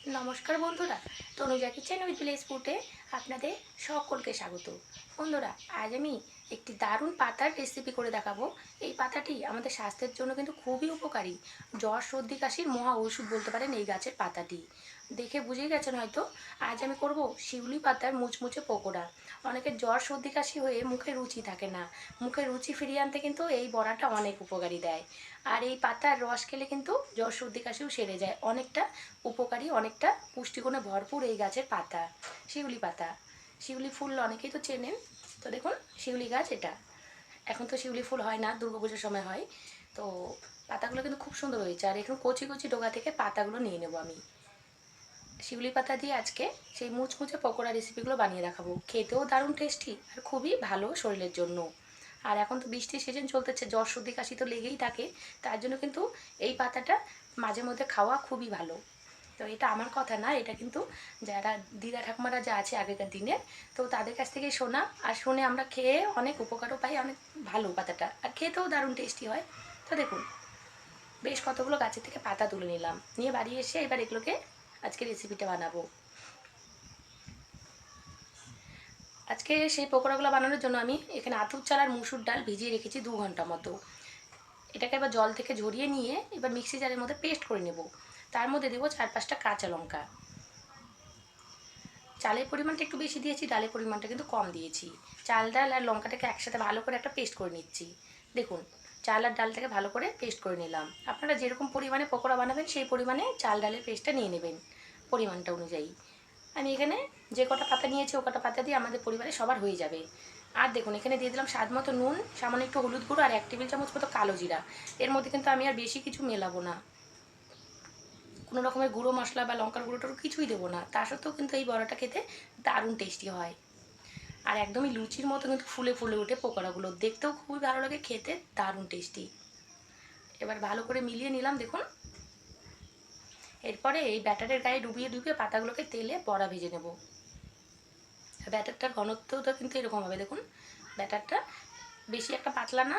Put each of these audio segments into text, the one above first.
নমস্কার বন্ধুরা, Tanuja kitchen with village ফুটে আপনাদের সকলকে স্বাগত। বন্ধুরা, আজ আমি একটি দারুণ পাতার রেসিপি করে দেখাবো। এই পাতাটি আমাদের স্বাস্থ্যের জন্য কিন্তু খুবই উপকারী। জ্বর, সর্দি, কাশির মহা ঔষধ বলতে পারেন এই গাছের পাতাটি দেখে বুঝেই গেছেন হয়তো? আজ আমি করব শিউলি পাতার মুচমুচে পকোড়া। অনেকের জ্বর, সর্দি, কাশি হয়ে মুখে রুচি থাকে না। মুখে রুচি ফিরিয়ে আনতে কিন্তু এই বড়াটা অনেক উপকারী দেয়। আর এই পাতার রস খেলে কিন্তু জ্বর, সর্দি, কাশিও সেরে যায়। অনেকটা উপকারী, অনেকটা পুষ্টিগুণে ভরপুর এই গাছের পাতা, শিউলি পাতা। শিউলি ফুল অনেকেই তো চেনেন। তো দেখুন, শিউলি গাছ এটা। এখন তো শিউলি ফুল হয় না দুর্গাপুজোর সময় হয়। তো পাতাগুলো কিন্তু খুব সুন্দর হয়েছে। আর এখন কচি কচি ডোগা থেকে পাতাগুলো নিয়ে নেব আমি। শিউলি পাতা দিয়ে আজকে সেই মুচমুচে পকোড়া রেসিপিগুলো বানিয়ে দেখাবো। খেতেও দারুণ টেস্টি আর খুবই ভালো শরীরের জন্য। আর এখন তো বৃষ্টির সিজন চলতেছে, জ্বর, সর্দি, কাশি তো লেগেই থাকে। তার জন্য কিন্তু এই পাতাটা মাঝে মধ্যে খাওয়া খুবই ভালো। তো এটা আমার কথা না, এটা কিন্তু যারা দিদা ঠাকুমারা যা আছে আগেকার দিনে তো তাদের কাছ থেকে শোনা আর শুনে আমরা খেয়ে অনেক উপকারও পাই, অনেক ভালো পাতাটা। আর খেতেও দারুণ টেস্টি হয়। তো দেখুন, বেশ কতগুলো গাছের থেকে পাতা তুলে নিলাম। নিয়ে বাড়ি এসে এবার এগুলোকে আজকে রেসিপিটা বানাবো। আজকে সেই পকোড়াগুলো বানানোর জন্য আমি এখানে আতুর চাল আর মুসুর ডাল ভিজিয়ে রেখেছি দু ঘণ্টা মতো। এটাকে এবার জল থেকে ঝরিয়ে নিয়ে এবার মিক্সি জারের মধ্যে পেস্ট করে নেব। তার মধ্যে দেবো চার পাঁচটা কাঁচা লঙ্কা। চালের পরিমাণটা একটু বেশি দিয়েছি, ডালের পরিমাণটা কিন্তু কম দিয়েছি। চাল, ডাল আর লঙ্কাটাকে একসাথে ভালো করে একটা পেস্ট করে নিচ্ছি। দেখুন, চাল আর ডালটাকে ভালো করে পেস্ট করে নিলাম। আপনারা যেরকম পরিমাণে পকোড়া বানাবেন, সেই পরিমাণে চাল, ডালের পেস্টটা নিয়ে নেবেন পরিমাণটা অনুযায়ী। আমি এখানে যে কটা পাতা নিয়েছি, ও কটা পাতা দিয়ে আমাদের পরিবারে সবার হয়ে যাবে। আর দেখুন, এখানে দিয়ে দিলাম স্বাদ মতো নুন, সামান্য একটু হলুদ গুঁড়ো আর এক টেবিল চামচ মতো কালো জিরা। এর মধ্যে কিন্তু আমি আর বেশি কিছু মেলাবো না। কোনো রকমের গুঁড়ো মশলা বা লঙ্কার গুঁড়ো টুড়ো কিছুই দেবো না। তা সত্ত্বেও কিন্তু এই বড়াটা খেতে দারুণ টেস্টি হয়। আর একদমই লুচির মতো কিন্তু ফুলে ফুলে ওঠে পকোড়াগুলো দেখতেও খুবই ভালো লাগে, খেতে দারুণ টেস্টি এবার ভালো করে মিলিয়ে নিলাম, দেখুন। এরপরে এই ব্যাটারের গায়ে ডুবিয়ে ডুবিয়ে পাতাগুলোকে তেলে বড়া ভেজে নেব। ব্যাটারটার ঘনত্বটা কিন্তু এরকম হবে, দেখুন। ব্যাটারটা বেশি একটা পাতলা না,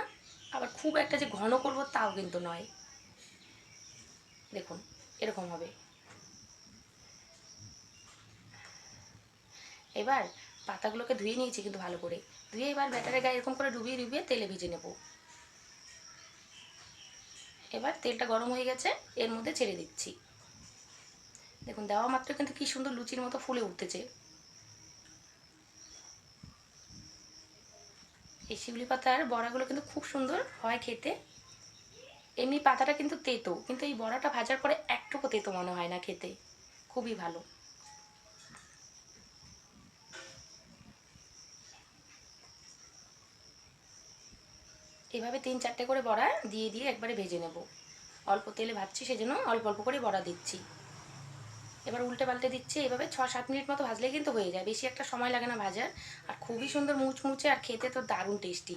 আবার খুব একটা যে ঘন করব তাও কিন্তু নয়। দেখুন। এরকম হবে। এবার পাতাগুলোকে ধুয়ে নিয়েছি কিন্তু ভালো করে। ধুয়ে এবার ব্যাটারের গায়ে এরকম করে ডুবিয়ে ডুবিয়ে তেলে ভেজে নেব। এবার তেলটা গরম হয়ে গেছে, এর মধ্যে ছেড়ে দিচ্ছি। দেখুন, দেওয়া মাত্র কিন্তু কি সুন্দর লুচির মতো ফুলে উঠতেছে। এই শিউলি পাতার বড়াগুলো কিন্তু খুব সুন্দর হয় খেতে। এমনি পাতাটা কিন্তু তেতো, কিন্তু এই বড়াটা ভাজার পরে একটুকু তেতো মনে হয় না খেতে। খুবই ভালো। এভাবে তিন চারটে করে বড়া দিয়ে দিয়ে একবারে ভেজে নেব। অল্প তেলে ভাজছি, সেজন্য অল্প অল্প করে বড়া দিচ্ছি। এবার উল্টে পাল্টে দিচ্ছি, এভাবে ছ সাত মিনিট মতো ভাজলে কিন্তু হয়ে যায়। বেশি একটা সময় লাগে না ভাজার। আর খুবই সুন্দর মুচমুচে আর খেতে তো দারুণ টেস্টি।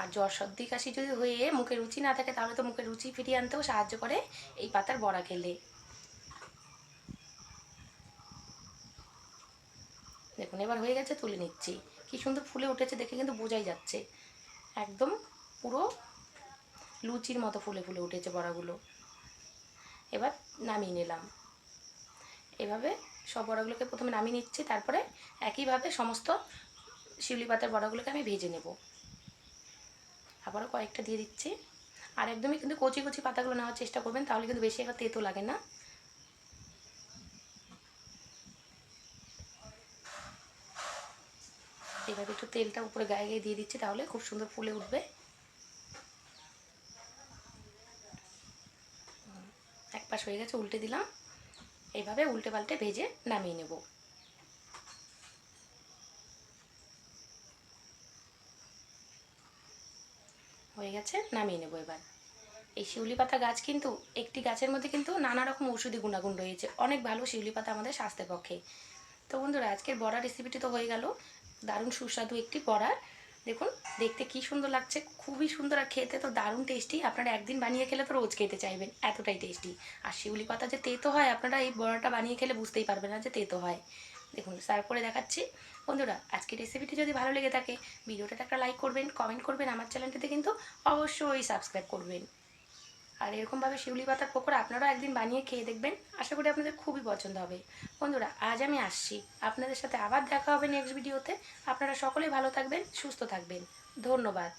আর জ্বর সর্দি কাশি যদি হয়ে মুখে রুচি না থাকে, তাহলে তো মুখে রুচি ফিরিয়ে আনতেও সাহায্য করে এই পাতার বড়া খেলে। দেখুন, এবার হয়ে গেছে তুলে নিচ্ছি। কি সুন্দর ফুলে উঠেছে, দেখে কিন্তু বোঝাই যাচ্ছে। একদম পুরো লুচির মতো ফুলে ফুলে উঠেছে বড়াগুলো। এবার নামিয়ে নিলাম। এভাবে সব বড়াগুলোকে প্রথমে নামিয়ে নিচ্ছি, তারপরে একইভাবে সমস্ত শিউলি পাতার বড়াগুলোকে আমি ভেজে নেব। আবারও কয়েকটা দিয়ে দিচ্ছি। আর একদমই কিন্তু কচি কচি পাতাগুলো নেওয়ার চেষ্টা করবেন, তাহলে কিন্তু বেশি একটা তেতো লাগে না। এভাবে একটু তেলটা উপরে গায়ে গায়ে দিয়ে দিচ্ছি, তাহলে খুব সুন্দর ফুলে উঠবে। এক পাশ হয়ে গেছে, উল্টে দিলাম। এইভাবে উল্টে পাল্টে ভেজে নামিয়ে নেব। হয়ে গেছে, নামিয়ে নেব এবার। এই শিউলি পাতা গাছ কিন্তু, একটি গাছের মধ্যে কিন্তু নানা রকম ঔষধি গুণাগুণ রয়েছে। অনেক ভালো শিউলি পাতা আমাদের স্বাস্থ্যের পক্ষে। তো বন্ধুরা, আজকের বড়া রেসিপিটি তো হয়ে গেল। দারুণ সুস্বাদু একটি বড়া। দেখুন, দেখতে কি সুন্দর লাগছে, খুবই সুন্দর আর খেতে তো দারুণ টেস্টি আপনারা একদিন বানিয়ে খেলে তো রোজ খেতে চাইবেন, এতটাই টেস্টি আর শিউলি পাতা যে তেতো হয়, আপনারা এই বড়াটা বানিয়ে খেলে বুঝতেই পারবেন না যে তেতো হয়। দেখুন সার্ভ করে দেখাচ্ছি। বন্ধুরা, আজকের রেসিপিটি যদি ভালো লেগে থাকে, ভিডিওটাতে একটা লাইক করবেন কমেন্ট করবেন, আমার চ্যানেলটিতে কিন্তু অবশ্যই সাবস্ক্রাইব করবেন। আর এরকমভাবে শিউলি পাতার পকোড়া আপনারাও একদিন বানিয়ে খেয়ে দেখবেন, আশা করি আপনাদের খুবই পছন্দ হবে। বন্ধুরা, আজ আমি আসছি। আপনাদের সাথে আবার দেখা হবে নেক্সট ভিডিওতে আপনারা সকলেই ভালো থাকবেন, সুস্থ থাকবেন। ধন্যবাদ।